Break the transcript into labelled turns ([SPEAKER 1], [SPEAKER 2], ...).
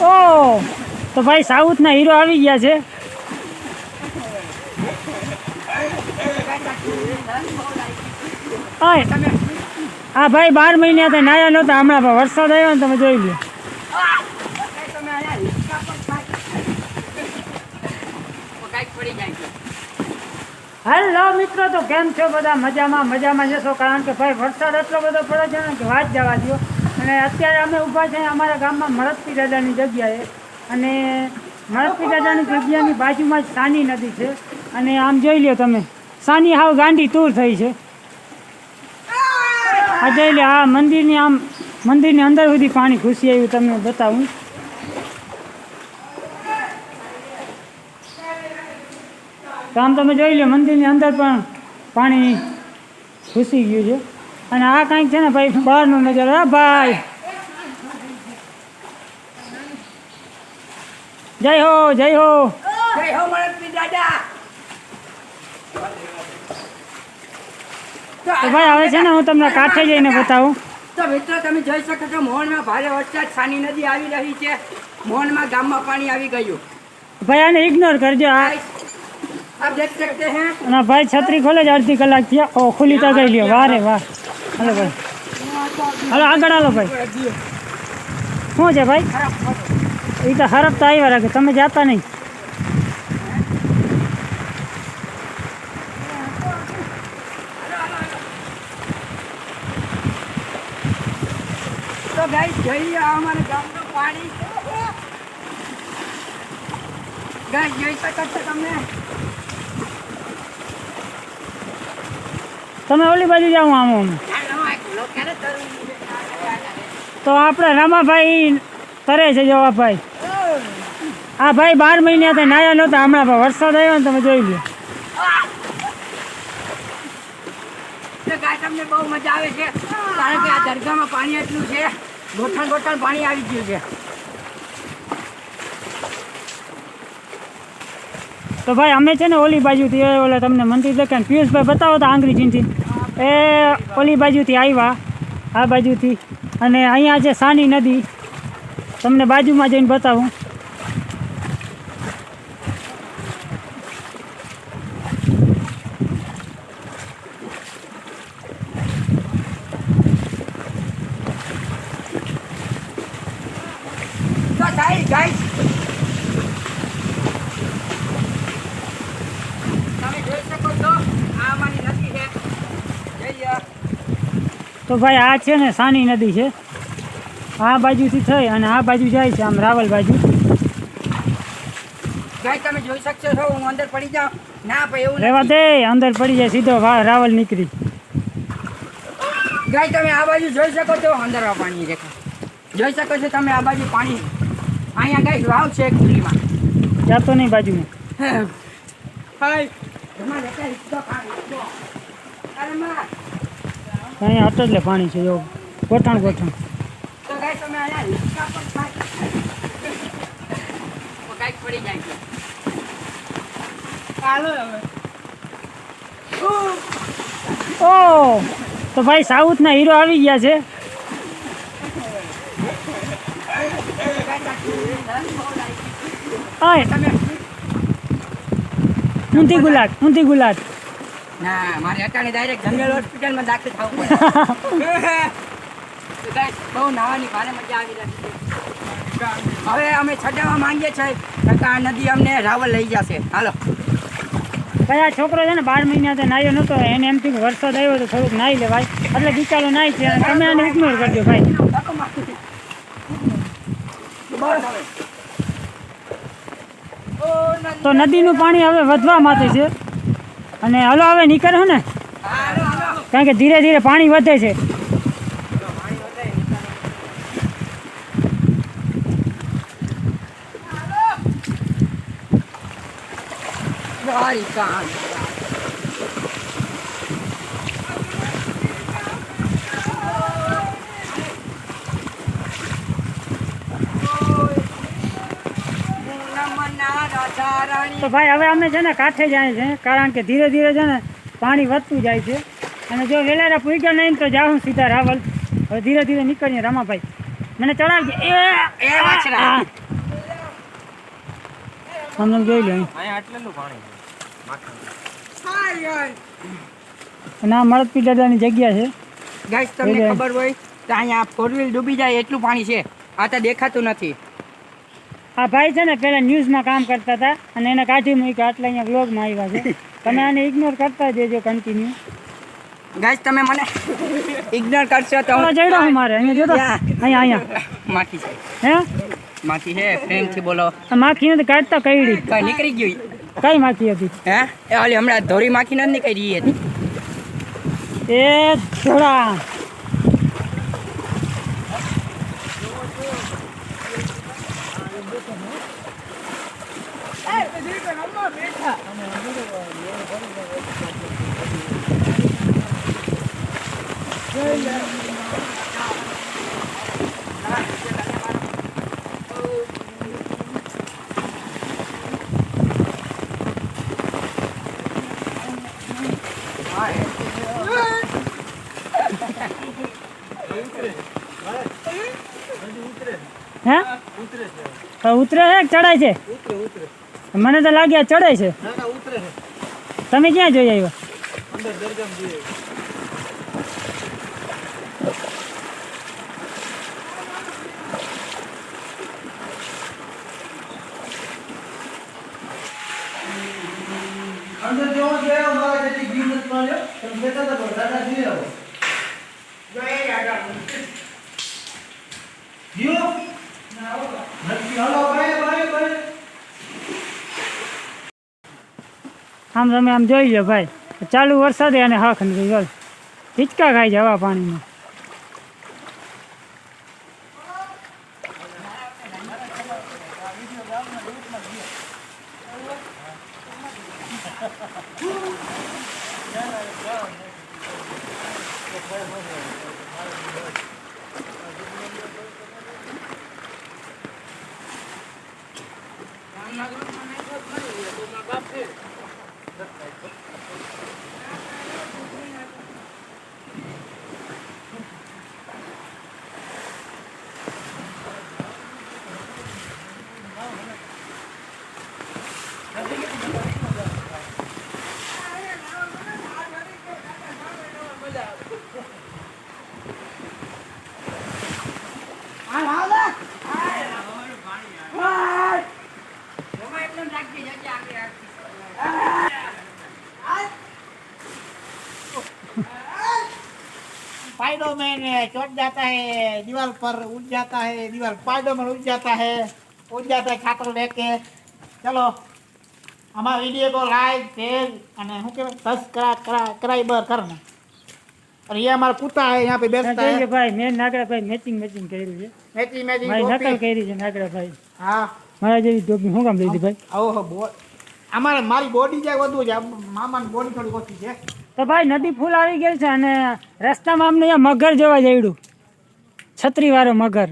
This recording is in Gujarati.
[SPEAKER 1] ઓ, તો ભાઈ સાઉથના હીરો આવી ગયા છે. હા ભાઈ બાર મહિના હતા નાયા નહોતા, હમણાં પણ વરસાદ આવ્યો ને તમે જોઈ લો હેલો મિત્રો, તો કેમ છો બધા? મજામાં મજામાં જશો કારણ કે ભાઈ વરસાદ એટલો બધો પડે છે ને કે વાત જવા દો અને અત્યારે અમે ઊભા છે અમારા ગામમાં મરદપી દાદાની જગ્યાએ. અને મરદપી દાદાની જગ્યાની બાજુમાં જ સાની નદી છે. અને આમ જોઈ લો તમે, સાની હાવ ગાંડી તૂર થઈ છે. આ જોઈ લો આ મંદિરની આમ, મંદિરની અંદર સુધી પાણી ઘૂસી આવ્યું તમને બતાવું. તો આમ તમે જોઈ લો મંદિરની અંદર પણ પાણી ઘૂસી ગયું છે. અને આ કાંઈક છે ને ભાઈ, બહારનો નજારો. ભાઈ! જય હો જય હો.
[SPEAKER 2] જય હો મળતી દાદા.
[SPEAKER 1] તો ભાઈ હવે છે ને હું તમને કાંઠે જઈને બતાવું.
[SPEAKER 2] તો મિત્રો તમે જોઈ શકો છો મોહનમાં ભારે વરસાદ સાની નદી આવી રહી છે. મોહનમાં ગામમાં પાણી આવી ગયું.
[SPEAKER 1] ભાઈ આને ઇગ્નોર કરજો આ
[SPEAKER 2] આપ દેખ સકતે હે?
[SPEAKER 1] ના ભાઈ છત્રી ખોલે જ અડધી કલાક થયા. ઓ ખુલી તો ગઈ લ્યો. વારે વાહ. હાલો ભાઈ. હાલો આગળ હાલો ભાઈ. શું છે ભાઈ? એ તો હરફતા આવ્યા રાખે તમે જાતા નહીં.
[SPEAKER 2] તો ગાઈસ જોઈએ આ અમારા ગામનું પાણી. ગાઈસ જોઈ શકો છો તમે.
[SPEAKER 1] તમે ઓલી બાજુ જાઓ આમ આમ. તો આપણે રામાભાઈ કરે છે જવાભાઈ આ ભાઈ. બાર મહિના તો નાયા નહોતા. હમણાં પણ વરસાદ આવ્યો ને તમે જોઈ લો.
[SPEAKER 2] તો બહુ મજા આવે છે. કારણ કે આ દરગાહમાં પાણી એટલું છે. ગોઠણ ગોઠણ પાણી આવી ગયું છે.
[SPEAKER 1] તો ભાઈ અમે છે ને ઓલી બાજુથી ઓલા તમને મંદિર દેખાય પિયુષભાઈ બતાવો તો આંગળી ચીંચી એ ઓલી બાજુથી આવ્યા આ બાજુથી. અને અહીંયા છે સાની નદી. તમને બાજુમાં જઈને બતાવું.
[SPEAKER 2] તો
[SPEAKER 1] ભાઈ આ છે ને સાની નદી છે. આ બાજુથી થઈ અને આ બાજુ જાય છે આમ રાવલ બાજુ.
[SPEAKER 2] ગાઈસ તમે જોઈ શકશો છો હું અંદર પડી જાઉં. ના ભાઈ એવું
[SPEAKER 1] રહેવા દે અંદર પડી જાય સીધો રાવલ નીકળી.
[SPEAKER 2] ગાય તમે આ બાજુ જોઈ શકો છો અંદર પાણી રેખા. જોઈ શકો છો તમે આ બાજુ પાણી. અહીંયા ગાય વાવ છે ખુલ્લીમાં
[SPEAKER 1] જાતો નહીં બાજુમાં.
[SPEAKER 2] હાય
[SPEAKER 1] અહીંયા અટલે પાણી છે જો ગોઠણ ગોઠણ.
[SPEAKER 2] તમે પર થાય તો પડી જાય છે. ચાલો હવે.
[SPEAKER 1] ઓ તો ભાઈ સાઉથના હીરો આવી ગયા છે. ઊંધી ગુલાટ ઊંધી ગુલાટ.
[SPEAKER 2] ના મારે અટાણે ડાયરેક્ટ જનરલ હોસ્પિટલમાં દાખલ થવું પડે તો બહુ નાવાની ભારે મજા આવી રહી હવે અમે છડાવા માંગીએ છીએ આ નદી અમને રાવલ લઈ જશે. હાલો.
[SPEAKER 1] કયા છોકરો છે ને બાર મહિના તો નાયો નહોતો એને એમ થયું વરસાદ આવ્યો તો થોડુંક નાહી લેવાય. એટલે બિચારો નાહી છે તમે આને ઇગ્નોર કરજો ભાઈ. તો નદીનું પાણી હવે વધવા માટે છે. અને હલો હવે નીકળો ને. કારણ કે ધીરે ધીરે પાણી વધે છે.
[SPEAKER 2] દ્વારિકા
[SPEAKER 1] તો ભાઈ હવે અમે છે ને કાંઠે જાય છે કારણ કે ધીરે ધીરે છે ને પાણી વધતું જાય છે. અને જો વેલારા પૂગ્યા નહીં તો જાઉં સીધા રાવલ. હવે ધીરે ધીરે નીકળીએ રમાભાઈ. મને ચડાવજે એ
[SPEAKER 2] એ વાછરા.
[SPEAKER 1] તમને જોઈ લે
[SPEAKER 3] અહીં આટલેલું પાણી
[SPEAKER 1] અને આ મળદપી દાદાની જગ્યા છે.
[SPEAKER 2] ગાઈસ તમને ખબર હોય તો અહીંયા ફોર વ્હીલ ડૂબી જાય એટલું પાણી છે. આ તો દેખાતું નથી.
[SPEAKER 1] આ ભાઈ છે ને પેલા ન્યૂઝમાં કામ કરતા હતા અને એને કાઢી મૂક્યા એટલે અહીંયા બ્લોગમાં આવ્યા છે. તમે આને ઇગ્નોર કરતા જજો કન્ટિન્યુ
[SPEAKER 2] ગાઈસ તમે મને ઇગ્નોર કરશો તો
[SPEAKER 1] હું જઈડો હું. મારે અહીંયા જોતો. અહીંયા અહીંયા.
[SPEAKER 2] માખી છે.
[SPEAKER 1] હે?
[SPEAKER 2] માખી છે પ્રેમથી બોલો.
[SPEAKER 1] માખી નથી કાઢતા કઈડી.
[SPEAKER 2] કઈ નીકળી ગયું?
[SPEAKER 1] કઈ માખી હતી?
[SPEAKER 2] હે? એ ઓલી હમણાં ધોરી માખી નથી નીકળી હતી.
[SPEAKER 1] એ ધોળા હે તો ઉતરે છે કે ચડાય છે? મને તો લાગ્યા ચડાય છે. તમે ક્યાં જોઈ આવ્યા?
[SPEAKER 4] અંદર
[SPEAKER 1] આમ તમે આમ જોઈ લો ભાઈ. ચાલુ વરસાદે અને હાખ ને ગયો હિંચકા ખાઈ જવા પાણીમાં.
[SPEAKER 4] पाइडो मैन चोट जाता है दीवार पर उठ जाता है दीवार पाइडो मैन उठ जाता है उठ जाता है छात्र लेके ચલો અમારા વિડીયો તો લાઈક શેર અને શું કહેવાય સબસ્ક્રાઇબ સબસ્ક્રાઇબર કરને અને એ અમારા કૂતા
[SPEAKER 1] અહીંયા
[SPEAKER 4] પે
[SPEAKER 1] બેસતા ભાઈ મેં નાગરા ભાઈ મેચિંગ મેચિંગ કર્યું છે
[SPEAKER 4] મેચી મેચી
[SPEAKER 1] મારી નકલ કરી છે નાગરાભાઈ
[SPEAKER 4] હા.
[SPEAKER 1] મારા જેવી ટોપી હું કામ લીધી ભાઈ?
[SPEAKER 4] આવો અમારે મારી બોડી જાય વધુ છે મામાની બોડી થોડી ઓછી છે.
[SPEAKER 1] તો ભાઈ નદી ફૂલ આવી ગઈ છે અને રસ્તામાં અમને અહીંયા મગર જોવા જઈડું. છત્રી વાળો મગર.